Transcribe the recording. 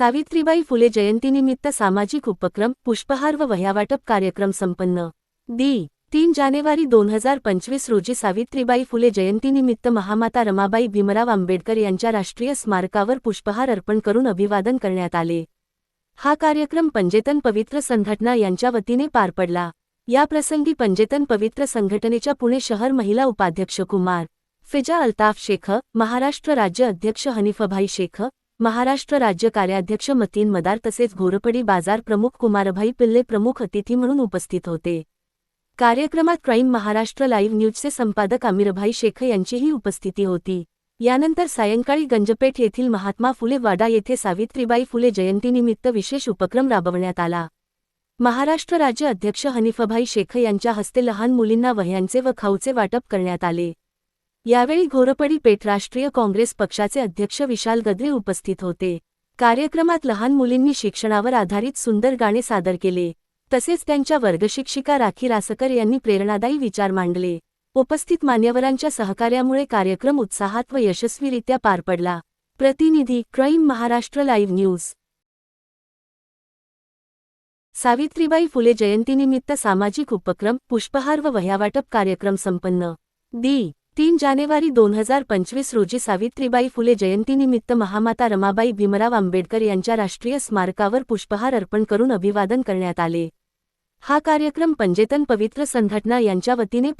सावित्रीबाई फुले जयंतीनिमित्त सामाजिक उपक्रम पुष्पहार व वह्यावाटप कार्यक्रम संपन्न. दी तीन जानेवारी दोन हजार पंचवीस रोजी सावित्रीबाई फुले जयंतीनिमित्त महामाता रमाबाई भीमराव आंबेडकर यांच्या राष्ट्रीय स्मारकावर पुष्पहार अर्पण करून अभिवादन करण्यात आले. हा कार्यक्रम पंजेतन पवित्र संघटना यांच्या वतीने पार पडला. याप्रसंगी पंजेतन पवित्र संघटनेच्या पुणे शहर महिला उपाध्यक्ष कुमार फिजा अल्ताफ शेख महाराष्ट्र राज्य अध्यक्ष हनीफभाई शेख महाराष्ट्र राज्य कार्याध्यक्ष मतीन मदार तसेच घोरपडी बाजार प्रमुख कुमारभाई पिल्ले प्रमुख अतिथी म्हणून उपस्थित होते. कार्यक्रमात क्राईम महाराष्ट्र लाईव्ह न्यूजचे संपादक आमिरभाई शेख यांचीही उपस्थिती होती. यानंतर सायंकाळी गंजपेठ येथील महात्मा फुले वाडा येथे सावित्रीबाई फुले जयंतीनिमित्त विशेष उपक्रम राबवण्यात आला. महाराष्ट्र राज्य अध्यक्ष हनीफभाई शेख यांच्या हस्ते लहान मुलींना वह्यांचे व खाऊचे वाटप करण्यात आले. यावेळी घोरपडी पेठ राष्ट्रीय काँग्रेस पक्षाचे अध्यक्ष विशाल गद्रे उपस्थित होते. कार्यक्रमात लहान मुलींनी शिक्षणावर आधारित सुंदर गाणे सादर केले. तसेच त्यांच्या वर्गशिक्षिका राखी रासकर यांनी प्रेरणादायी विचार मांडले. उपस्थित मान्यवरांच्या सहकार्यामुळे कार्यक्रम उत्साहात व यशस्वीरित्या पार पडला. प्रतिनिधी crime Maharashtra live news. Savitribai Phule जयंतीनिमित्त सामाजिक उपक्रम पुष्पहार व वह्यावाटप कार्यक्रम संपन्न. दी. तीन जानेवारी दोन हजार पंचवीस रोजी सावित्रीबाई फुले जयंतीनिमित्त महामाता रमाबाई भीमराव आंबेडकर यांच्या राष्ट्रीय स्मारकावर पुष्पहार अर्पण करून अभिवादन करण्यात आले. हा कार्यक्रम पंजेतन पवित्र संघटना यांच्या वतीने